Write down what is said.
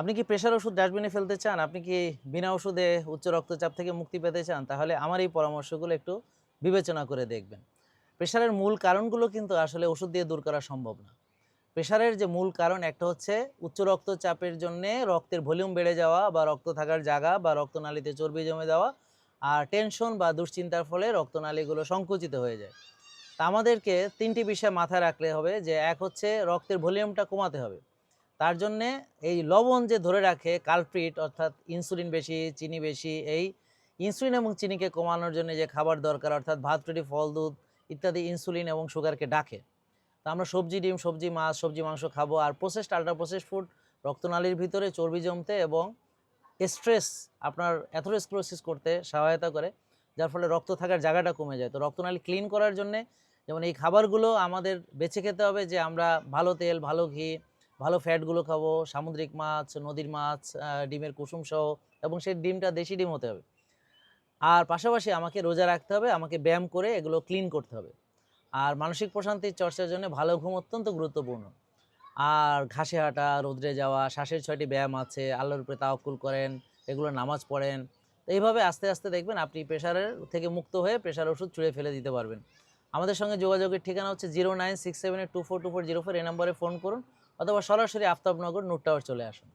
আপনি কি প্রেশার ওষুধ ডাস্টবিনে ফেলতে চান? আপনি কি বিনা ওষুধে উচ্চ রক্তচাপ থেকে মুক্তি পেতে চান? তাহলে আমার এই পরামর্শগুলো একটু বিবেচনা করে দেখবেন। প্রেশারের মূল কারণগুলো কিন্তু আসলে ওষুধ দিয়ে দূর করা সম্ভব না। প্রেশারের যে মূল কারণ একটা হচ্ছে উচ্চ রক্তচাপের জন্য রক্তের ভলিউম বেড়ে যাওয়া বা রক্ত থাকার জায়গা বা রক্তনালীতে চর্বি জমে যাওয়া আর টেনশন বা দুশ্চিন্তার ফলে রক্তনালীগুলো সংকুচিত হয়ে যায়। তা আমাদেরকে তিনটি বিষয় মাথায় রাখলে হবে যে, এক হচ্ছে রক্তের ভলিউমটা কমাতে হবে। তার জন্যে এই লবণ যে ধরে রাখে, কালপ্রিট অর্থাৎ ইনসুলিন বেশি, চিনি বেশি, এই ইনসুলিন এবং চিনিকে কমানোর জন্য যে খাবার দরকার, অর্থাৎ ভাত, রুটি, ফল, দুধ ইত্যাদি ইনসুলিন এবং সুগারকে ডাকে। তো আমরা সবজি, ডিম, সবজি, মাছ, সবজি, মাংস খাব আর প্রসেসড আল্ট্রা প্রসেসড ফুড রক্তনালীর ভিতরে চর্বি জমতে এবং স্ট্রেস আপনার অ্যাথোরোস্ক্লোসিস করতে সহায়তা করে, যার ফলে রক্ত থাকার জায়গাটা কমে যায়। তো রক্তনালী ক্লিন করার জন্যে যেমন এই খাবারগুলো আমাদের বেছে খেতে হবে যে আমরা ভালো তেল, ভালো ঘি ভালো ফ্যাটগুলো খাব, সামুদ্রিক মাছ, নদীর মাছ ডিমের কুসুম সহ, এবং সেই ডিমটা দেশি ডিম হতে হবে। আর পাশাপাশি আমাকে রোজা রাখতে হবে, আমাকে ব্যায়াম করে এগুলো ক্লিন করতে হবে। আর মানসিক প্রশান্তির চর্চার জন্য ভালো ঘুম অত্যন্ত গুরুত্বপূর্ণ। আর ঘাসে হাঁটা, রোদ্রে যাওয়া, শ্বাসের ছয়টি ব্যায়াম আছে আল্লাহর উপরে তাওকুল করেন, এগুলো নামাজ পড়েন। তো এইভাবে আস্তে আস্তে দেখবেন আপনি প্রেশারের থেকে মুক্ত হয়ে প্রেশার ওষুধ ছুঁড়ে ফেলে দিতে পারবেন। আমাদের সঙ্গে যোগাযোগের ঠিকানা হচ্ছে zero nine six seven two four two four zero four, এই নম্বরে ফোন করুন। অথবা সরাসরি আফতাবনগর নোট টাওয়ার চলে আসুন।